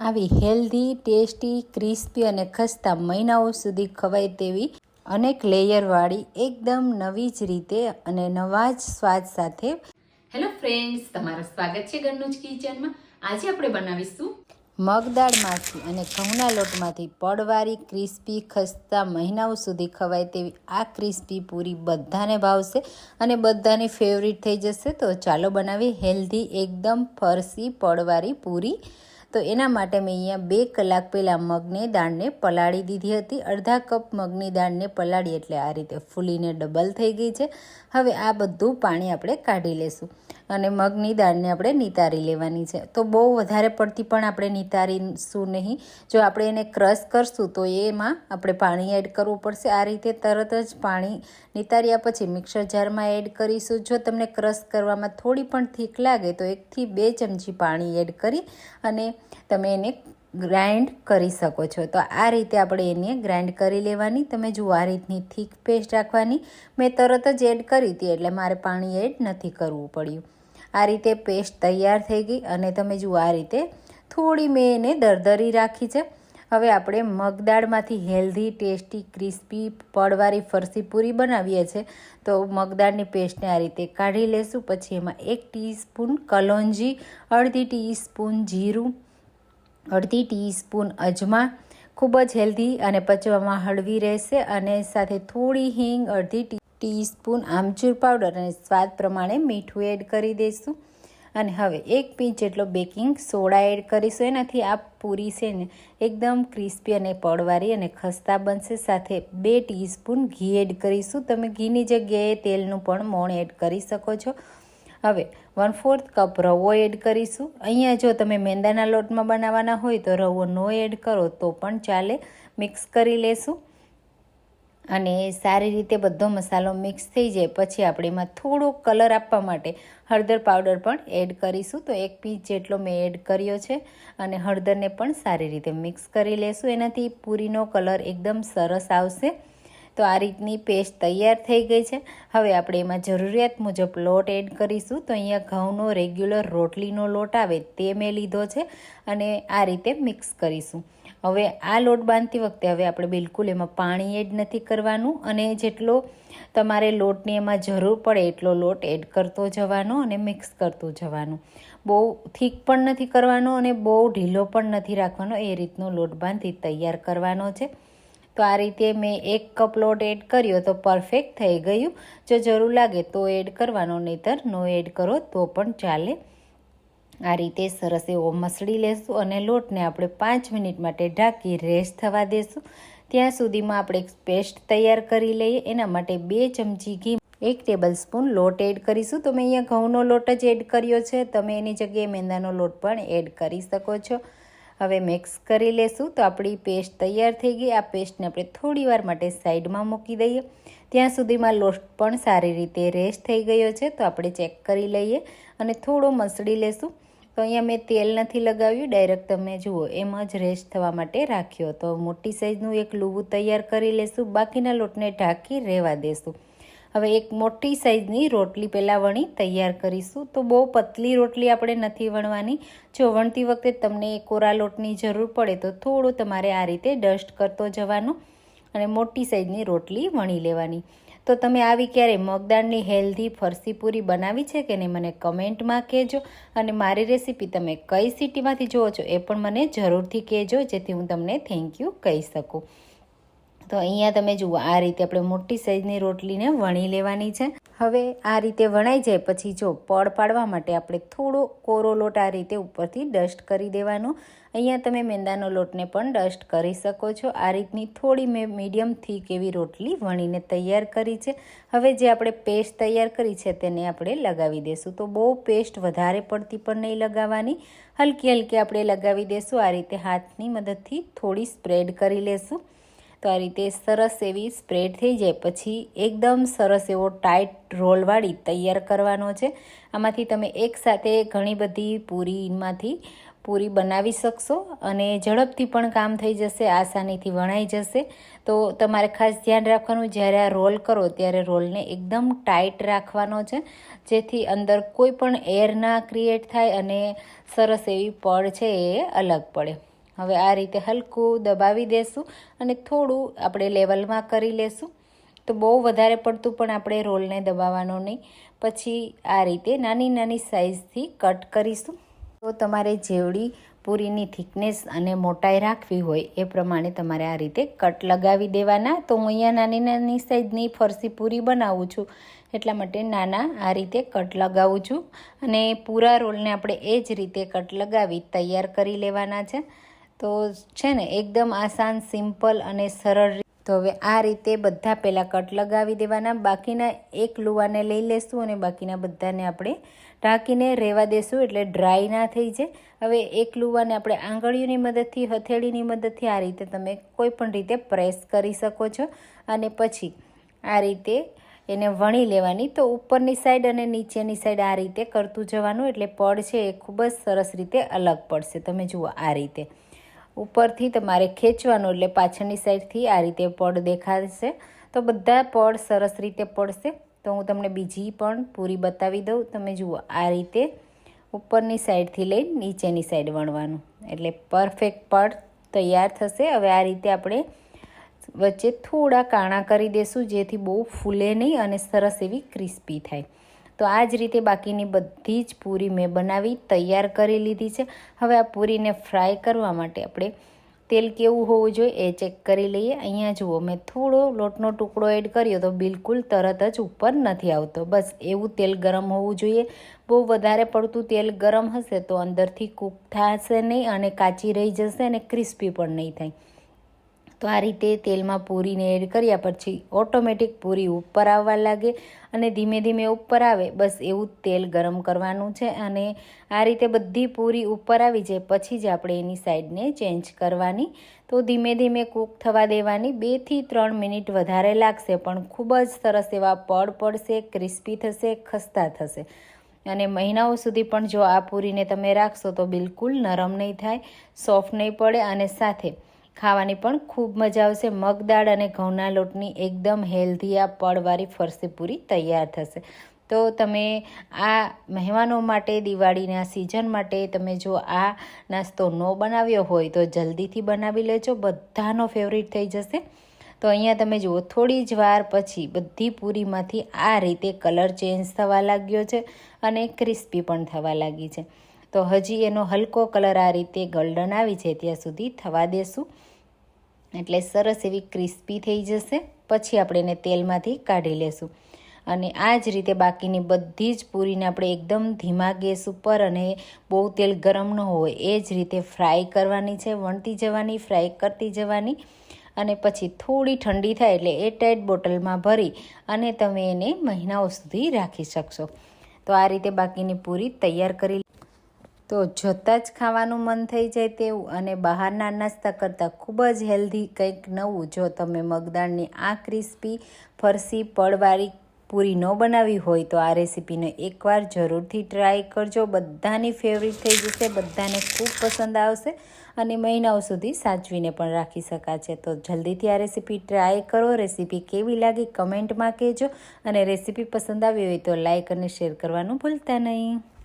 આવી healthy tasty crispy અને ખસ્તા મહિનાઓ સુધી ખવાય તેવી અનેક લેયરવાળી એકદમ નવી જ રીતે અને નવા જ સ્વાદ સાથે હેલો ફ્રેન્ડ્સ તમારું સ્વાગત છે ઘરનું જ કિચનમાં. આજે આપણે બનાવીશું મગદાળમાંથી અને ઘઉંના લોટમાંથી પડવાળી ક્રિસ્પી ખસ્તા મહિનાઓ સુધી ખવાય તેવી આ ક્રિસ્પી પૂરી બધાને ભાવશે અને બધાની ફેવરિટ થઈ જશે. તો ચાલો બનાવી હેલ્ધી એકદમ ફરસી પડવાળી પૂરી. તો એના માટે મેં અહીંયા બે કલાક પહેલાં મગની દાળને પલાળી દીધી હતી. અડધા કપ મગની દાળને પલાળી એટલે આ રીતે ફૂલીને ડબલ થઈ ગઈ છે. હવે આ બધું પાણી આપણે કાઢી લેશું. અને મગની દાળને આપણે નિતારી લેવાની છે. તો બહુ વધારે પડતી પણ આપણે નિતારીશું નહીં. જો આપણે એને ક્રશ કરશું તો એમાં આપણે પાણી એડ કરવું પડશે. આ રીતે તરત જ પાણી નિતાર્યા પછી મિક્સર જારમાં એડ કરીશું. જો તમને ક્રશ કરવામાં થોડી પણ થીક લાગે તો એકથી બે ચમચી પાણી એડ કરી અને તમે એને ગ્રાઇન્ડ કરી શકો છો. તો આ રીતે આપણે એને ગ્રાઇન્ડ કરી લેવાની. તમે જુઓ આ રીતની થીક પેસ્ટ રાખવાની. મેં તરત જ એડ કરી હતી એટલે મારે પાણી એડ નથી કરવું પડ્યું. આ રીતે પેસ્ટ તૈયાર થઈ ગઈ અને તમે જુઓ આ રીતે થોડી મેં એને દરદરી રાખી છે. હવે આપણે મગદાળમાંથી હેલ્ધી, ટેસ્ટી, ક્રિસ્પી પડવાળી ફરસી પૂરી બનાવીએ છીએ તો મગદાળની પેસ્ટને આ રીતે કાઢી લેશું. પછી એમાં એક ટીસ્પૂન કલોંજી, અડધી ટીસ્પૂન જીરું, અડધી ટીસ્પૂન અજમા, ખૂબ જ હેલ્ધી અને પચવામાં હળવી રહેશે અને સાથે થોડી હિંગ, અડધી ટીસ્પૂન આમચૂર પાવડર અને સ્વાદ પ્રમાણે મીઠું એડ કરી દઈશું અને હવે એક પીંચ જેટલો બેકિંગ સોડા એડ કરીશું. એનાથી આ પૂરી છે ને એકદમ ક્રિસ્પી અને પડવારી અને ખસ્તા બનશે. સાથે બે ટીસ્પૂન ઘી એડ કરીશું. તમે ઘીની જગ્યાએ તેલનું પણ મોણ એડ કરી શકો છો. હવે વન ફોર્થ કપ રવો એડ કરીશું. અહીંયા જો તમે મેંદાના લોટમાં બનાવવાના હોય તો રવો નો એડ કરો, તો પણ ચાલે. મિક્સ કરી લેશું. અને સારી રીતે બધો મસાલો મિક્સ થઈ જાય, પછી આપણે એમાં થોડો કલર આપવા માટે હળદર પાવડર પણ એડ કરીશું. તો એક પીસ જેટલો મેં એડ કર્યો છે અને હળદરને પણ સારી રીતે મિક્સ કરી લેશું. એનાથી પૂરીનો કલર એકદમ સરસ આવશે. તો આ રીતની પેસ્ટ તૈયાર થઈ ગઈ છે. હવે આપણે એમાં જરૂરિયાત મુજબ લોટ એડ કરીશું. તો અહીંયા ઘઉંનો રેગ્યુલર રોટલીનો લોટ આવે તે મેં લીધો છે અને આ રીતે મિક્સ કરીશું. હવે આ લોટ બાંધતી વખતે હવે આપણે બિલકુલ એમાં પાણી એડ નથી કરવાનું અને જેટલો તમારે લોટની એમાં જરૂર પડે એટલો લોટ એડ કરતો જવાનો અને મિક્સ કરતું જવાનું. બહુ થીક પણ નથી કરવાનો અને બહુ ઢીલો પણ નથી રાખવાનો. એ રીતનો લોટ બાંધી તૈયાર કરવાનો છે. તો આ રીતે મેં એક કપ લોટ એડ કર્યો તો પરફેક્ટ થઈ ગયું. જો જરૂર લાગે તો એડ કરવાનો, નહીતર નો એડ કરો તો પણ ચાલે. આ રીતે સરસ એવો મસળી લેશું અને લોટને આપણે પાંચ મિનિટ માટે ઢાંકી રેસ્ટ થવા દેશું. ત્યાં સુધીમાં આપણે એક પેસ્ટ તૈયાર કરી લઈએ. એના માટે બે ચમચી ઘી, એક ટેબલ સ્પૂન લોટ એડ કરીશું. તો મેં અહીંયા ઘઉંનો લોટ જ એડ કર્યો છે. તમે એની જગ્યાએ મેંદાનો લોટ પણ એડ કરી શકો છો. હવે મિક્સ કરી લેશું. તો આપણી પેસ્ટ તૈયાર થઈ ગઈ. આ પેસ્ટને આપણે થોડી વાર માટે સાઈડમાં મૂકી દઈએ. ત્યાં સુધીમાં લોટ પણ સારી રીતે રેસ્ટ થઈ ગયો છે. તો આપણે ચેક કરી લઈએ અને થોડો મસળી લેશું. તો અહીંયા મેં તેલ નથી લગાવ્યું ડાયરેક્ટ તમે જુઓ, એમ જ રેસ્ટ થવા માટે રાખ્યો. તો મોટી સાઈઝનું એક લૂવું તૈયાર કરી લેશું, બાકીના લોટને ઢાંકી રહેવા દેશું. હવે એક મોટી સાઈઝની રોટલી પહેલાં વણી તૈયાર કરીશું. તો બહુ પતલી રોટલી આપણે નથી વણવાની. જો વણતી વખતે તમને કોરા લોટની જરૂર પડે, તો થોડું તમારે આ રીતે ડસ્ટ કરતો જવાનું અને મોટી સાઈઝની રોટલી વણી લેવાની. તો તમે આવી ક્યારે મગદાળની હેલ્ધી ફરસી પૂરી બનાવી છે કે નહીં મને કમેન્ટમાં કહેજો. અને મારી રેસીપી તમે કઈ સિટીમાંથી જુઓ છો એ પણ મને જરૂરથી કહેજો, જેથી હું તમને થેન્ક યુ કહી શકું. તો અહીંયા તમે જુઓ, આ રીતે આપણે મોટી સાઈઝની રોટલીને વણી લેવાની છે. હવે આ રીતે વણાઈ જાય પછી જો પડ પાડવા માટે આપણે થોડો કોરો લોટ આ રીતે ઉપરથી ડસ્ટ કરી દેવાનો. અહીંયા તમે મેંદાનો લોટને પણ ડસ્ટ કરી શકો છો. આ રીતની થોડી મેં, મીડિયમ થીક એવી રોટલી વણીને તૈયાર કરી છે. હવે જે આપણે પેસ્ટ તૈયાર કરી છે તેને આપણે લગાવી દઈશું તો બહુ પેસ્ટ વધારે પડતી પણ નહીં લગાવવાની. હલકી હલકી આપણે લગાવી દઈશું આ રીતે હાથની મદદથી થોડી સ્પ્રેડ કરી લેશું. તો આ રીતે સરસ એવી સ્પ્રેડ થઈ જાય. પછી એકદમ સરસ એવો ટાઈટ રોલવાળી તૈયાર કરવાનો છે. આમાંથી તમે એકસાથે ઘણી બધી પૂરીમાંથી પૂરી બનાવી શકશો અને ઝડપથી પણ કામ થઈ જશે, આસાનીથી વણાઈ જશે. તો તમારે ખાસ ધ્યાન રાખવાનું, જ્યારે આ રોલ કરો ત્યારે રોલને એકદમ ટાઈટ રાખવાનો છે, જેથી અંદર કોઈ પણ એર ના ક્રિએટ થાય અને સરસ એવી પડ છે એ અલગ પડે. હવે આ રીતે હલકું દબાવી દેશું અને થોડું આપણે લેવલમાં કરી લેશું. તો બહુ વધારે પડતું પણ આપણે રોલને દબાવવાનો નહીં. પછી આ રીતે નાની નાની સાઇઝથી કટ કરીશું. તો તમારે જેવડી પૂરીની થિકનેસ અને મોટાઈ રાખવી હોય એ પ્રમાણે તમારે આ રીતે કટ લગાવી દેવાના. તો હું અહીંયા નાની નાની સાઇઝની ફરસી પૂરી બનાવું છું. એટલા માટે નાના આ રીતે કટ લગાવું છું. અને પૂરા રોલને આપણે એ જ રીતે કટ લગાવી તૈયાર કરી લેવાના છે. તો છે ને, એકદમ આસાન, સિમ્પલ અને સરળ તો હવે આ રીતે બધા પહેલાં કટ લગાવી દેવાના. બાકીના એક લુવાને લઈ લેશું અને બાકીના બધાને આપણે ઢાંકીને રહેવા દેશું એટલે ડ્રાય ના થઈ જાય. હવે એક લુવાને આપણે આંગળીઓની મદદથી, હથેળીની મદદથી આ રીતે તમે કોઈ પણ રીતે પ્રેસ કરી શકો છો. અને પછી આ રીતે એને વણી લેવાની. તો ઉપરની સાઈડ અને નીચેની સાઈડ આ રીતે કરતું જવાનું. એટલે પડ છે એ ખૂબ જ સરસ રીતે અલગ પડશે. તમે જુઓ આ રીતે. ઉપરથી તમારે ખેંચવાનું એટલે પાછળની સાઈડથી આ રીતે પડ દેખાશે. તો બધા પડ સરસ રીતે પડશે. તો હું તમને બીજી પણ પૂરી બતાવી દઉં. તમે જુઓ, આ રીતે ઉપરની સાઈડથી લઈ નીચેની સાઈડ વણવાનું. એટલે પરફેક્ટ પડ તૈયાર થશે. હવે આ રીતે આપણે વચ્ચે થોડા કાણા કરી દેશું, જેથી બહુ ફૂલે નહીં અને સરસ એવી ક્રિસ્પી થાય. તો આ જ રીતે બાકીની બધી જ પૂરી મેં બનાવી, તૈયાર કરી લીધી છે. હવે આ પૂરીને ફ્રાય કરવા માટે આપણે તેલ કેવું હોવું જોઈએ એ ચેક કરી લઈએ. અહીંયા જુઓ, મેં થોડો લોટનો ટુકડો એડ કર્યો તો બિલકુલ તરત જ ઉપર નથી આવતો. બસ એવું તેલ ગરમ હોવું જોઈએ. બહુ વધારે પડતું તેલ ગરમ હશે તો અંદરથી કૂક થશે નહીં અને કાચી રહી જશે અને ક્રિસ્પી પણ નહીં થાય. તો આ રીતે તેલમાં પૂરીને એડ કર્યા પછી ઓટોમેટિક પૂરી ઉપર આવવા લાગે અને ધીમે ધીમે ઉપર આવે. બસ એવું તેલ ગરમ કરવાનું છે અને આ રીતે બધી પૂરી ઉપર આવી જાય પછી જ આપણે એની સાઈડને ચેન્જ કરવાની. તો ધીમે ધીમે કૂક થવા દેવાની. બેથી ત્રણ મિનિટ વધારે લાગશે પણ ખૂબ જ સરસ એવા પડ પડશે, ક્રિસ્પી થશે, ખસ્તા થશે. અને મહિનાઓ સુધી પણ જો આ પૂરીને તમે રાખશો તો બિલકુલ નરમ નહીં થાય, સોફ્ટ નહીં પડે અને સાથે ખાવાની પણ ખૂબ મજા આવશે. મગદાળ અને ઘઉંના લોટની એકદમ હેલ્ધી આ પડવાળી ફરસી પૂરી તૈયાર થશે. તો તમે આ મહેમાનો માટે, દિવાળીના સિઝન માટે તમે જો આ નાસ્તો ન બનાવ્યો હોય તો જલ્દીથી બનાવી લેજો. બધાનો ફેવરિટ થઈ જશે. તો અહીંયા તમે જુઓ, થોડી જ વાર પછી બધી પૂરીમાંથી આ રીતે કલર ચેન્જ થવા લાગ્યો છે અને ક્રિસ્પી પણ થવા લાગી છે. તો હજી એનો હલકો કલર આ રીતે ગોલ્ડન આવી છે, ત્યાં સુધી થવા દેશું. એટલે સરસ એવી ક્રિસ્પી થઈ જશે. પછી આપણે એને તેલમાંથી કાઢી લેશું. અને આ જ રીતે બાકીની બધી જ પૂરીને આપણે એકદમ ધીમા ગેસ ઉપર અને બહુ તેલ ગરમ ન હોય એ જ રીતે ફ્રાય કરવાની છે. વણતી જવાની, ફ્રાય કરતી જવાની. અને પછી થોડી ઠંડી થાય એટલે એ ટાઈટ બોટલમાં ભરી અને તમે એને મહિનાઓ સુધી રાખી શકશો. તો આ રીતે બાકીની પૂરી તૈયાર કરી તો જોતાં જ ખાવાનું મન થઈ જાય તેવું અને બહારના નાસ્તા કરતાં ખૂબ જ હેલ્ધી કંઈક નવું જો તમે મગદાળની આ ક્રિસ્પી ફરસી પડવાળી પૂરી ન બનાવી હોય તો આ રેસીપીને એકવાર જરૂરથી ટ્રાય કરજો. બધાની ફેવરિટ થઈ જશે, બધાને ખૂબ પસંદ આવશે અને મહિનાઓ સુધી સાચવીને પણ રાખી શકાશે. તો જલ્દીથી આ રેસીપી ટ્રાય કરો. રેસીપી કેવી લાગી કમેન્ટમાં કહેજો અને રેસીપી પસંદ આવી હોય તો લાઇક અને શેર કરવાનું ભૂલતા નહીં.